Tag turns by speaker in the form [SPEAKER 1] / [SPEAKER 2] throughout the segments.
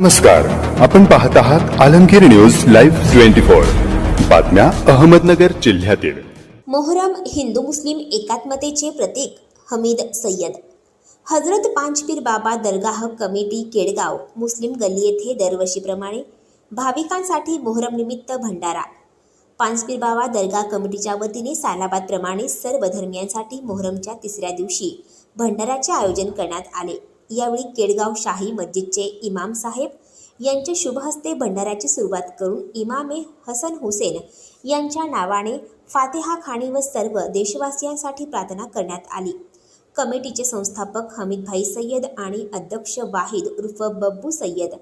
[SPEAKER 1] नमस्कार. आपण पाहत आहात Alamgir news live twenty four. बातम्या अहमदनगर जिल्ह्यातील.
[SPEAKER 2] मोहरम हिंदू मुस्लिम एकात्मतेचे प्रतीक हमीद सय्यद. हजरत पांचपीर बाबा दरगाह कमिटी केडगाव मुस्लिम गल्ली येथे दरवर्षीप्रमाणे भाविकांसाठी मोहरम निमित्त भंडारा. पांचपीर बाबा दरगाह कमिटीच्या वतीने सालाबादप्रमाणे सर्व धर्मियांसाठी मोहरमच्या तिसऱ्या दिवशी भंडाराचे आयोजन करण्यात आले. यावेळी केडगाव शाही मस्जिदचे इमाम साहेब यांच्या शुभहस्ते भंडाऱ्याची सुरुवात करून इमामे हसन हुसेन यांच्या नावाने फातेहा खाणी व सर्व देशवासियांसाठी प्रार्थना करण्यात आली. कमिटीचे संस्थापक हमीदभाई सय्यद आणि अध्यक्ष वाहिद उर्फ बब्बू सय्यद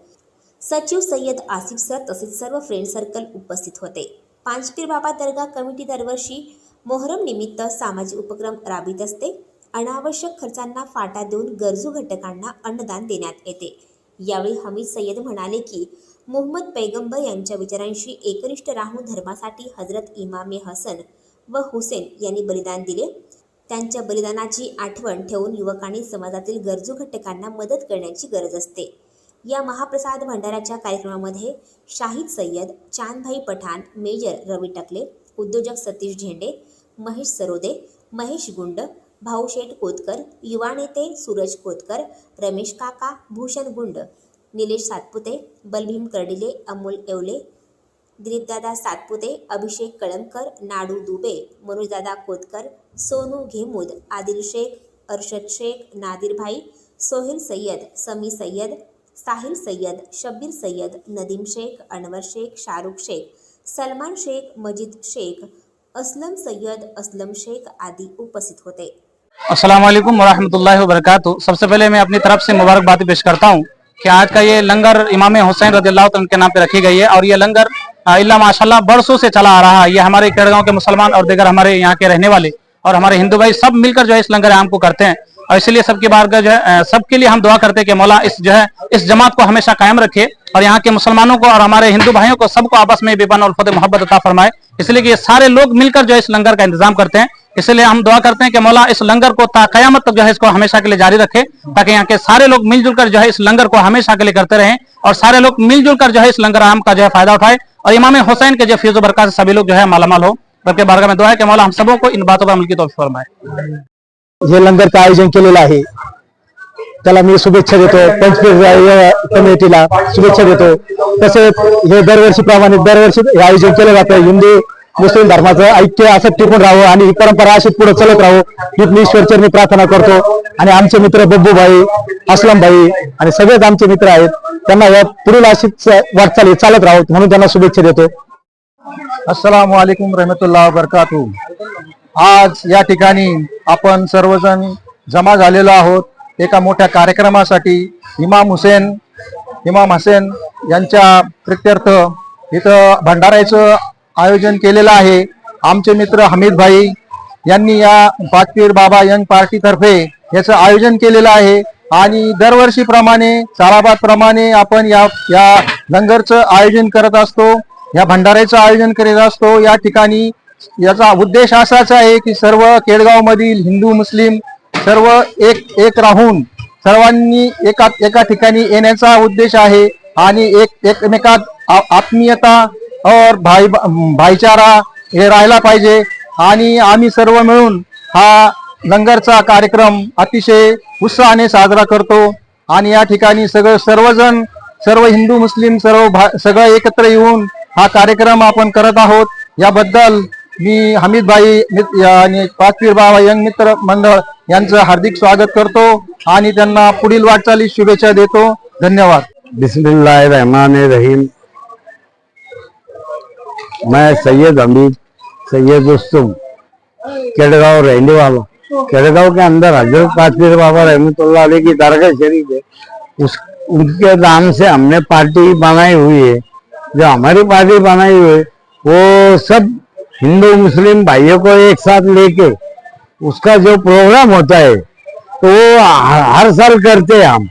[SPEAKER 2] सचिव सय्यद आसिफ सर तसेच सर्व फ्रेंड सर्कल उपस्थित होते. पांचपीर बाबा दर्गा कमिटी दरवर्षी मोहरम निमित्त सामाजिक उपक्रम राबवित असते. अनावश्यक खर्चांना फाटा देऊन गरजू घटकांना अन्नदान देण्यात येते. यावेळी हमीद सय्यद म्हणाले की मोहम्मद पैगंबर यांच्या विचारांशी एकनिष्ठ राहून धर्मासाठी हजरत इमामे हसन व हुसेन यांनी बलिदान दिले. त्यांच्या बलिदानाची आठवण ठेवून युवकांनी समाजातील गरजू घटकांना मदत करण्याची गरज असते. या महाप्रसाद भंडाऱ्याच्या कार्यक्रमामध्ये शाहिद सय्यद चांदभाई पठाण मेजर रवी टकले उद्योजक सतीश झेंडे महेश सरोदे महेश गुंड भाऊशेठ कोतकर युवा नेते सूरज कोतकर रमेश काका भूषण गुंड निलेश सातपुते बलभीम कर्डिले अमोल येवले दिलीपदादा सातपुते अभिषेक कळमकर नाडू दुबे मनोजदादा कोतकर सोनू घेमूद आदिल शेख अर्षद शेख नादिर भाई सोहेल सय्यद समी सय्यद साहिल सय्यद शब्बीर सय्यद नदीम शेख अनवर शेख शाहरुख शेख सलमान शेख मजिद शेख असलम सय्यद असलम शेख आदी उपस्थित होते.
[SPEAKER 3] अस्सलाम वालेकुम वबरकातुह। सबसे पहले मैं अपनी तरफ़ से मुबारकबाद पेश करता हूँ कि आज का ये लंगर इमाम हुसैन रजील्लाहु तआला के नाम पे रखी गई है और ये लंगर इल्ला माशाल्लाह बरसों से चला आ रहा है। ये हमारे केड़गांव के मुसलमान और दिगर हमारे यहाँ के रहने वाले और हमारे हिंदू भाई सब मिलकर जो है इस लंगर आम को करते हैं। और इसलिए सबकी बार जो है सबके लिए हम दुआ करते हैं कि मौला इस जो है, इस जमात को हमेशा कायम रखे और यहाँ के मुसलमानों को और हमारे हिंदू भाइयों को सबको आपस में बेपन और फतेह मोहब्बत अता फरमाए। इसलिए कि ये सारे लोग मिलकर जो है इस लंगर का इंतज़ाम करते हैं। इसलिए हम दुआ करते हैं कि मौला इस लंगर को ता कयामत तक जो है इसको हमेशा के लिए जारी रखे, ताकि यहाँ के सारे लोग मिलजुल कर जो है इस लंगर को हमेशा के लिए करते रहें और सारे लोग मिलजुल कर जो है इस लंगर आम का जो है फ़ायदा उठाए और इमाम हुसैन के जो फ्यूज बरकत से सभी लोग जो है मालामाल हो। करके बारगाह में दुआ है कि मौला हम सबों को इन बातों पर अमल की तौफीक फरमाए।
[SPEAKER 4] हे लंगरचं आयोजन केलेलं आहे त्याला मी शुभेच्छा देतो पंचवीस या कमिटीला शुभेच्छा देतो तसेच हे दरवर्षी आयोजन केलं जातं हिंदू मुस्लिम धर्माचं ऐक्य असं टिकून राहावं आणि ही परंपरा अशी पुढे चालत राहावं मी ईश्वरचरणी प्रार्थना करतो. आणि आमचे मित्र बब्बू भाई असलम भाई आणि सगळेच आमचे मित्र आहेत. त्यांना या पुढील अशीच वाटचाल चालत राहावं म्हणून त्यांना शुभेच्छा देतो.
[SPEAKER 5] अस्सलाम वालेकुम रहमतुल्ला बरकातू आज या ठिकाणी आपण सर्वजण जमा झालेलो आहोत. एका मोठ्या कार्यक्रमासाठी इमाम हुसेन इमाम हसेन यांच्या प्रित्यर्थ इथं भंडारायचं आयोजन केलेलं आहे. आमचे मित्र हमीद भाई यांनी या पाचपीर बाबा यंग पार्टीतर्फे याचं आयोजन केलेलं आहे. आणि दरवर्षीप्रमाणे सालाबाद प्रमाणे आपण या या लंगरचं आयोजन करत असतो या भंडाऱ्याचं आयोजन करीत असतो. या ठिकाणी याचा उद्देश असाच आहे की सर्व केळगावमधील हिंदू मुस्लिम सर्व एक एक राहून सर्वांनी एका एका ठिकाणी येण्याचा उद्देश आहे. आणि एक एकमेकात आ- आत्मीयता और भाई भाईचारा हे राहायला पाहिजे. आणि आम्ही सर्व मिळून हा लंगरचा कार्यक्रम अतिशय उत्साहाने साजरा करतो. आणि या ठिकाणी सगळं सर्वजण सर्व हिंदू मुस्लिम सर्व भा सगळं एकत्र येऊन हा कार्यक्रम आपण करत आहोत. याबद्दल मी हमीद भाई आणि पाचवीर बाबा यंग मित्र मंडळ यांचं हार्दिक स्वागत करतो आणि त्यांना पुढील वाटचालीस शुभेच्छा देतो. धन्यवाद.
[SPEAKER 4] बिस्मिल्लाह रहमान रहीम. मैं सैयद हमीद सैयद उस्तुम केड़गांव रहने वाला। केड़गांव के अंदर हजरत पाचपीर बाबा रहमतुल्ला अली की दरगाह शरीफ है। उस उनके नाम से हमने पार्टी बनाई हुई है। जो हमारी पार्टी बनाई हुई है वो सब हिंदू मुस्लिम भाइयों को एक साथ लेके उसका जो प्रोग्राम होता है तो वो हर साल करते हैं हम।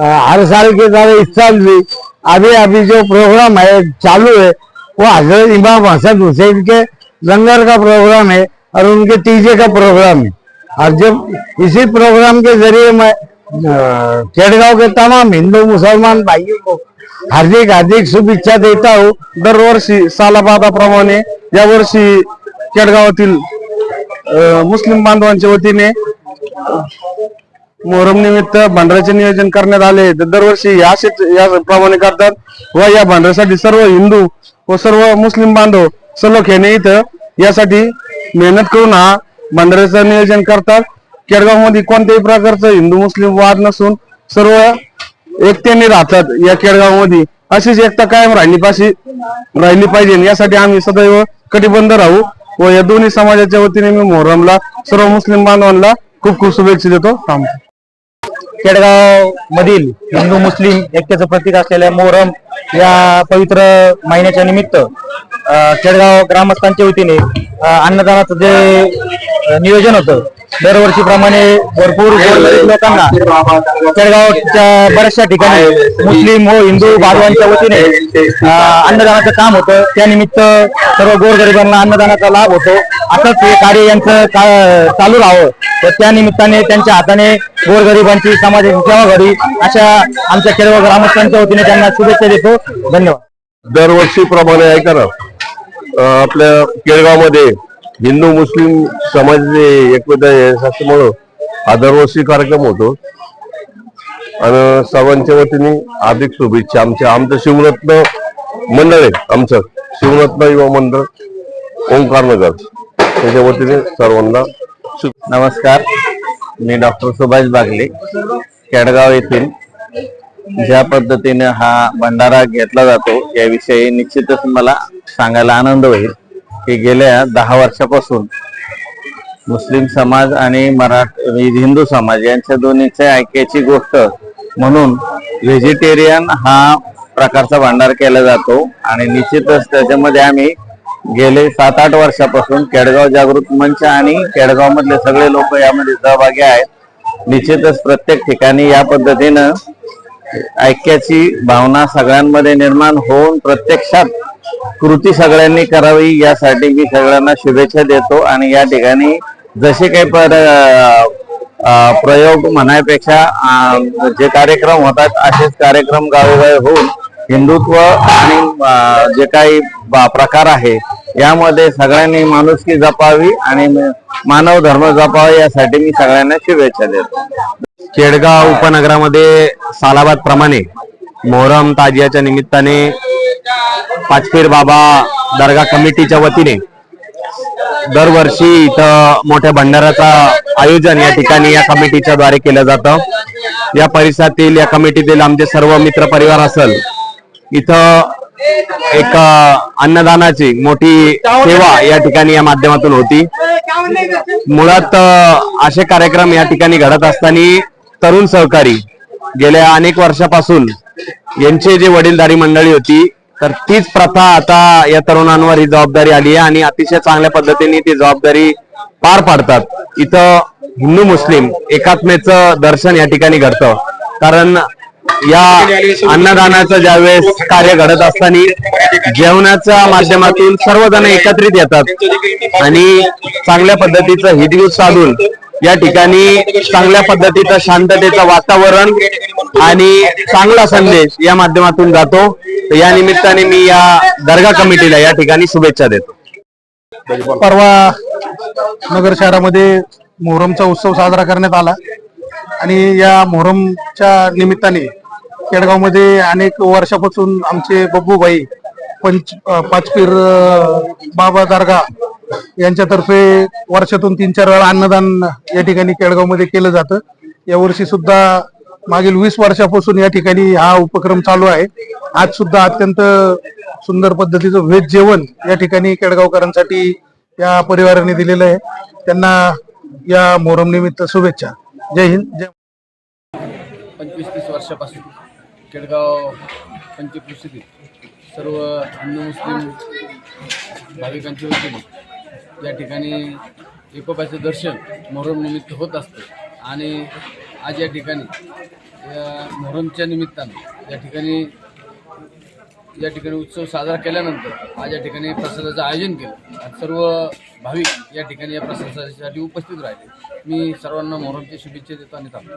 [SPEAKER 4] हर साल की तरह इस साल भी अभी अभी जो प्रोग्राम है चालू है वो हजरत इमाम हसन हुसैन के लंगर का प्रोग्राम है और उनके तीजे का प्रोग्राम है। और जब इसी प्रोग्राम के जरिए मैं अ, केड़गांव के तमाम हिंदू मुसलमान भाइयों को हार्दिक हार्दिक शुभेच्छा देता हूँ।
[SPEAKER 6] दरवर्षी सालाबादाप्रमाणे यावर्षी केडगावातील मुस्लिम बांधवांच्या वतीने मोहरम निमित्त भांडराचे नियोजन करण्यात आले. तर दरवर्षी शेत या प्रमाणे करतात व या भांडऱ्यासाठी सर्व हिंदू व सर्व मुस्लिम बांधव सलोख्याने इथं यासाठी मेहनत करून हा भांडाऱ्याचं नियोजन करतात. केडगावमध्ये कोणत्याही प्रकारचं हिंदू मुस्लिम वाद नसून सर्व एकट्याने राहतात या केडगावमध्ये अशीच एकता कायम राहिली पाशी राहिली पाहिजे. यासाठी आम्ही सदैव कटिबंध राहू व या दोन्ही समाजाच्या वतीने मी मोहरमला सर्व मुस्लिम बांधवांना खूप खूप शुभेच्छा देतो. थांबतो
[SPEAKER 7] केडगाव मधील हिंदू मुस्लिम ऐक्याचं प्रतीक असलेल्या मोहरम या पवित्र महिन्याच्या निमित्त खेडगाव केडगाव ग्रामस्थांच्या वतीने अन्नदानाचं जे नियोजन होतं दरवर्षीप्रमाणे भरपूर गोरगरीब लोकांना केडगावच्या बऱ्याचशा ठिकाणी मुस्लिम व हिंदू बांधवांच्या वतीने अन्नदानाचं काम होतं. त्यानिमित्त सर्व गोरगरिबांना अन्नदानाचा लाभ होतो. असंच हे कार्य यांचं चालू राहावं. तर त्या निमित्ताने त्यांच्या हाताने गोरगरिबांची समाजाची सेवा घडी अशा आमच्या केडगाव ग्रामस्थांच्या वतीने त्यांना शुभेच्छा देतो. धन्यवाद.
[SPEAKER 8] दरवर्षीप्रमाणे ऐका ना. आपल्या केळगावमध्ये हिंदू मुस्लिम समाजाचे एकमेता याच्यामुळं हा दरवर्षी कार्यक्रम होतो. आणि सर्वांच्या वतीने हार्दिक शुभेच्छा. आमच्या आमचं शिवरत्न मंडळ आहे आमचं. शिवरत्न युवा मंडळ ओंकार नगर. त्याच्या वतीने सर्वांना शु-
[SPEAKER 9] नमस्कार. मी डॉक्टर सुभाष बागले केडगाव येथील. ज्या पद्धतीने हा भंडारा घेतला जातो याविषयी निश्चितच मला सांगायला आनंद होईल. की गेल्या दहा वर्षापासून मुस्लिम समाज आणि मराठी हिंदू समाज यांच्या दोन्हीच्या ऐक्याची गोष्ट म्हणून व्हेजिटेरियन हा प्रकारचा भांडार केला जातो. आणि निश्चितच त्याच्यामध्ये आम्ही गेले सात आठ वर्षापासून केडगाव जागृत मंच आणि केडगाव मधले सगळे लोक यामध्ये सहभागी आहेत. निश्चितच प्रत्येक ठिकाणी या पद्धतीनं ऐक्याची भावना सगळ्यांमध्ये निर्माण होऊन प्रत्यक्षात कृती सगळ्यांनी करावी यासाठी मी सगळ्यांना शुभेच्छा देतो आणि या ठिकाणी जसे काही पर प्रयोग म्हणायपेक्षा जे कार्यक्रम होतात असेच कार्यक्रम गावोगावी होऊन हिंदुत्व आणि जे काही प्रकार आहे यामध्ये सगळ्यांनी माणुसकी जपावी आणि मानव धर्म जपावा यासाठी मी सगळ्यांना शुभेच्छा देतो.
[SPEAKER 10] केडगाव उपनगरामध्ये सालाबाद प्रमाणे मोहरम ताजियाच्या निमित्ताने पाचपीर बाबा दर्गा कमिटीच्या वतीने दरवर्षी इथं मोठ्या भंडाराचा आयोजन या ठिकाणी या कमिटीच्या द्वारे केलं जातं. या परिसरातील या कमिटीतील आमचे सर्व मित्र परिवार असेल इथं एक अन्नदानाची मोठी सेवा या ठिकाणी या माध्यमातून होती. मुळात असे कार्यक्रम या ठिकाणी घडत असताना तरुण सहकारी गेल्या अनेक वर्षापासून यांचे जे वडीलधारी मंडळी होती तर तीच प्रथा आता या तरुणांवर ही जबाबदारी आली आहे आणि अतिशय चांगल्या पद्धतीने ती जबाबदारी पार पाडतात. इथं हिंदू मुस्लिम एकात्मेचं दर्शन या ठिकाणी घडतं. कारण या अन्नदानाचं ज्यावेळेस कार्य घडत असताना जेवणाच्या माध्यमातून सर्वजण एकत्रित येतात आणि चांगल्या पद्धतीचं हितगुज साधून या ठिकाणी चांगल्या पद्धतीचं शांततेचं वातावरण आणि चांगला संदेश या माध्यमातून जातो. तर या निमित्ताने मी या दर्गा कमिटीला या ठिकाणी शुभेच्छा देतो.
[SPEAKER 6] परवा नगर शहरामध्ये मोहरमचा उत्सव साजरा करण्यात आला. आणि या मोहरमच्या निमित्ताने केडगावमध्ये अनेक वर्षापासून आमचे बब्बूभाई पंच पाचपीर बाबा दर्गा यांच्यातर्फे वर्षातून तीन चार वेळा अन्नदान या ठिकाणी केळगावमध्ये केलं जातं. यावर्षी सुद्धा मागील वीस वर्षापासून या ठिकाणी हा उपक्रम चालू आहे. आज सुद्धा अत्यंत सुंदर पद्धतीचं व्हेज जेवण या ठिकाणी केळगावकरांसाठी या परिवाराने दिलेलं आहे. त्यांना या मोहरम निमित्त शुभेच्छा. जय हिंद जय
[SPEAKER 11] पंचवीस तीस वर्षापासून केळगाव पंचकृषीतील सर्व हिंदू मुस्लिम भाविकांच्या वतीने या ठिकाणी एकोप्याचं दर्शन मोहरमनिमित्त होत असतं. आणि आज या ठिकाणी मोहरमच्या निमित्तानं या ठिकाणी या ठिकाणी उत्सव साजरा केल्यानंतर आज या ठिकाणी प्रसादाचं आयोजन केलं. सर्व भाविक या ठिकाणी या प्रसादासाठी उपस्थित राहिले. मी सर्वांना मोहरमच्या शुभेच्छा देतो आणि थांबतो.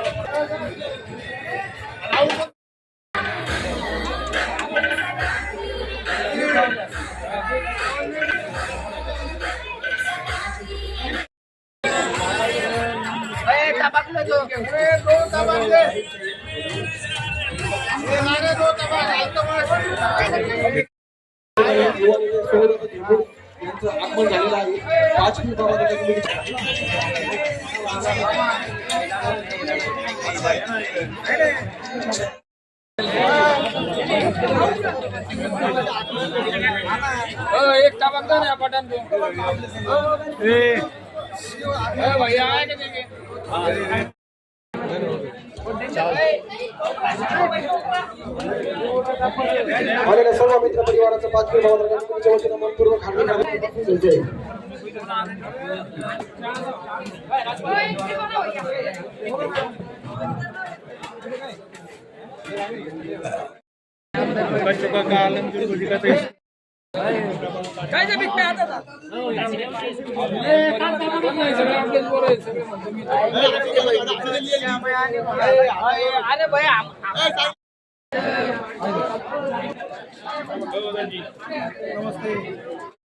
[SPEAKER 12] यांचं आगमन झालेलं आहे पाचवी बाबा
[SPEAKER 13] एक टाबक दो। ना पटन भैया आए के देंगे
[SPEAKER 12] आलेल्या सर्व मित्र परिवाराचं पाचवी बाबा तुमच्या वतीनं मनपूर्वक हार्दिक हार्दिक काय जय.
[SPEAKER 13] अरे नमस्ते